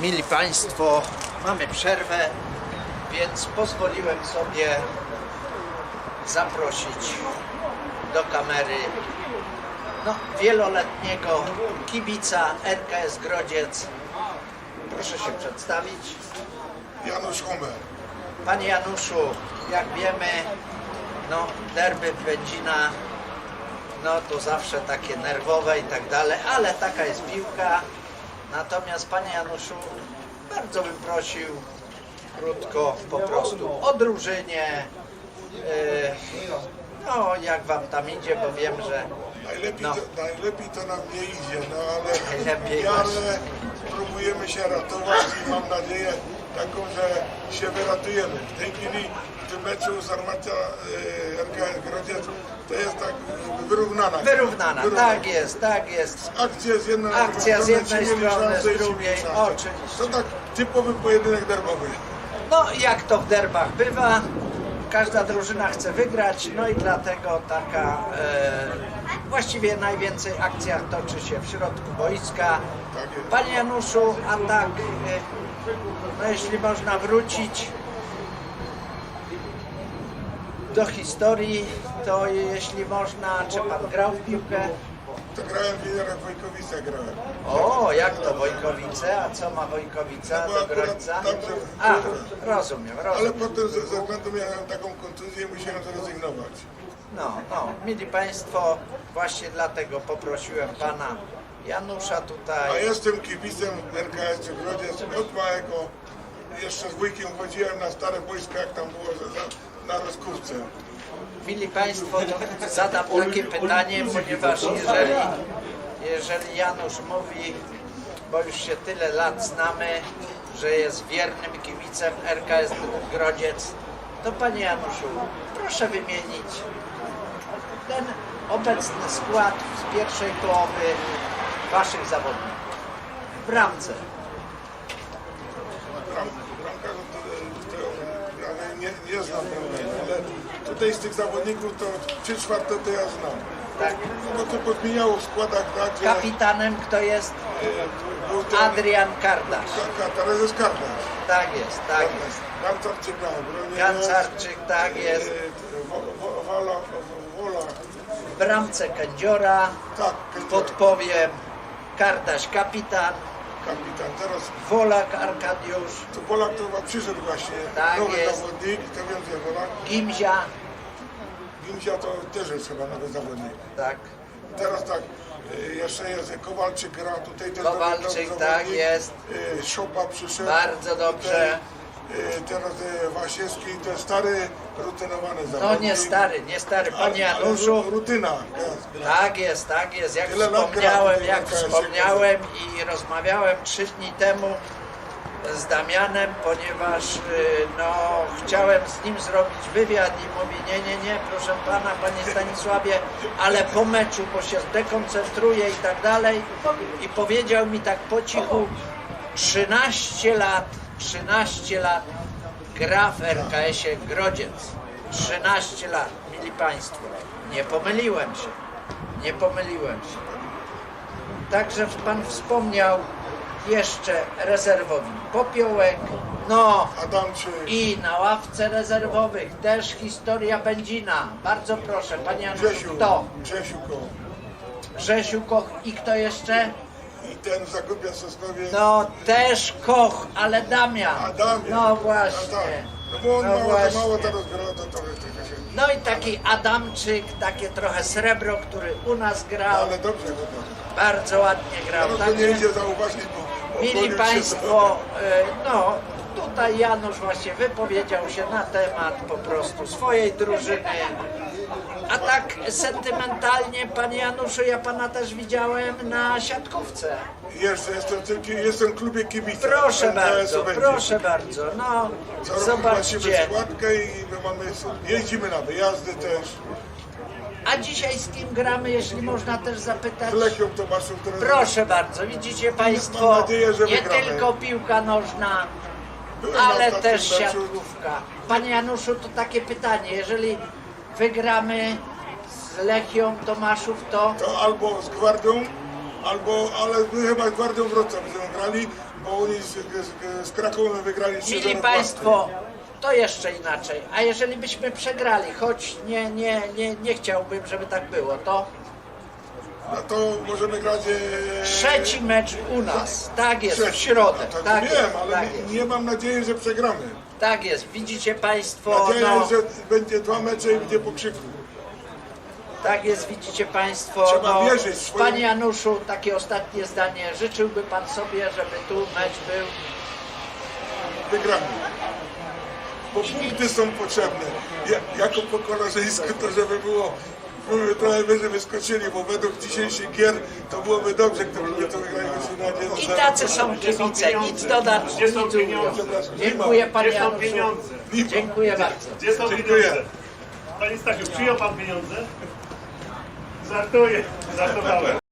Mili Państwo, mamy przerwę, więc pozwoliłem sobie zaprosić do kamery no, wieloletniego kibica RKS Grodziec. Proszę się przedstawić. Janusz Humer. Panie Januszu, jak wiemy, no derby Będzina, no to zawsze takie nerwowe i tak dalej, ale taka jest piłka. Natomiast Panie Januszu, bardzo bym prosił krótko po prostu o drużynie. Yy, no jak Wam tam idzie, bo wiem, że Najlepiej, No. to, najlepiej to nam nie idzie, no ale Najlepiej w miarę próbujemy się ratować i mam nadzieję taką, że się wyratujemy. W tej chwili w tym meczu z Armacja e, RKS Grodziec to jest tak e, wyrównana. wyrównana. Tak jest, tak jest. Akcja z jednej Akcja z jednej strony, z drugiej. Oczywiście. To tak typowy pojedynek derbowy. No, jak to w derbach bywa, każda drużyna chce wygrać, no i dlatego taka e, właściwie najwięcej akcja toczy się w środku boiska. Tak. Panie Januszu, a tak, e, no jeśli można wrócić do historii, to jeśli można, czy pan grał w piłkę? To grałem w Juniorach Wojkowice grałem. O, jak to Wojkowice? A co ma Wojkowica No bo do akurat Grodźca? tam, że- A, rozumiem, Ale rozumiem. potem ze ze względu miałem taką kontuzję i musiałem zrezygnować. No, no, mili Państwo, właśnie dlatego poprosiłem Pana Janusza A tutaj. jestem kibicem RKS Grodziec od małego. Jeszcze z wujkiem chodziłem na stare boiska, jak tam było za, za, na rozkówce. Mili Państwo, zadam takie pytanie, ponieważ jeżeli, jeżeli Janusz mówi, bo już się tyle lat znamy, że jest wiernym kibicem RKS Grodziec, to Panie Januszu, proszę wymienić ten obecny skład z pierwszej połowy Waszych zawodników. W bramce. Bram, bramkarza to, to, ale nie, nie znam prawda, ale tutaj z tych zawodników to trzy czwarte to ja znam. Tak. No to podmieniało w składach tak, że Kapitanem kto jest? był ten Adrian Kardasz. Ka- teraz jest Kardasz. Tak jest, tak jest. Gancarczyk na obronie. Gancarczyk, tak jest. E, Wo- Wo- Wola, Wola, W bramce Kędziora. tak, Kędziora. Podpowiem. Kardaś kapitan. Kapitan. Teraz Wolak Arkadiusz. to Polak to chyba przyszedł właśnie, Tak nowy jest. zawodnik, to więcej Polak. Gimzia. Gimzia to też jest chyba nowy zawodnik. Tak. Teraz tak, y, jeszcze jest Kowalczyk gra tutaj też Kowalczyk, zawodnik. tak jest. Y, Szopa przyszedł. Bardzo dobrze. Tutaj, Teraz y, Wasiewski to jest stary, rutynowany No zawodnik. nie stary, nie stary. Panie Januszu. ru- Rutyna. Tak jest, tak jest. Jak Tyle wspomniałem, jak wspomniałem i rozmawiałem trzy dni temu z Damianem, ponieważ y, no, chciałem z nim zrobić wywiad i mówi nie, nie, nie, proszę pana, panie Stanisławie, ale po meczu, bo się zdekoncentruje i tak dalej i powiedział mi tak po cichu 13 lat, 13 lat gra w RKS-ie Grodziec. 13 lat, mili państwo. Nie pomyliłem się. Nie pomyliłem się. Także pan wspomniał jeszcze rezerwowi Popiołek. No i na ławce rezerwowych też historia Będzina. Bardzo proszę, panie Grzesiu. kto? Grzesiu Koł. Grzesiu Koch i kto jeszcze? I ten Zagłębia Sosnowie. No też Koch, ale Damian. Adamie. No właśnie. Adam. No bo on No mało, właśnie. mało teraz gra, to trochę się... No i taki Adamczyk, takie trochę srebro, który u nas grał. Ale dobrze go tam. Bardzo ładnie grał. Teraz to nie idzie zauważyć, bo... mili Państwo, e, no tutaj Janusz właśnie wypowiedział się na temat po prostu swojej drużyny. A tak sentymentalnie, panie Januszu, ja pana też widziałem na siatkówce. Jeszcze jestem, tylko, jestem w klubie kibica. Proszę bardzo, proszę bardzo. No, Co zobaczcie. składkę i my mamy, jeździmy na wyjazdy też. A dzisiaj z kim gramy, jeśli można też zapytać? Z Lechią Tomaszem. Proszę bardzo, widzicie Państwo, nadzieję, nie wygramy. tylko piłka nożna, ale też siatkówka. Panie Januszu, to takie pytanie, jeżeli wygramy z Lechią Tomaszów, to To albo z Gwardią, albo, ale my chyba z Gwardią Wrocław będziemy grali, bo oni z, z, z Krakowem wygrali 3 Mili Państwo, to jeszcze inaczej. A jeżeli byśmy przegrali, choć nie, nie, nie, nie chciałbym, żeby tak było, to No to możemy grać... E, trzeci mecz u nas. Tak jest, w środę. No, tak, Tak wiem, jest, ale tak nie, jest. nie mam nadziei, że przegramy. Tak jest. Widzicie Państwo, Nadzieja no, że będzie dwa mecze i będzie po krzyku. tak jest, widzicie Państwo. Trzeba No, wierzyć w swoją- Panie Januszu, takie ostatnie zdanie. Życzyłby Pan sobie, żeby tu mecz był Wygramy. Bo punkty są potrzebne. Ja, jako po koleżeńsku to żeby było trochę wyżej wyskoczyli, bo według dzisiejszych gier to byłoby dobrze, gdybyśmy to wygrali na I tacy są kibice, nic dodać, Gdzie nic są ująć. pieniądze? Dziękuję Panie Gdzie są Januszu. pieniądze? Dziękuję bardzo. Gdzie są Dziękuję. pieniądze? Panie Stasiu, przyjął pan pieniądze? Żartuję, żartowałem.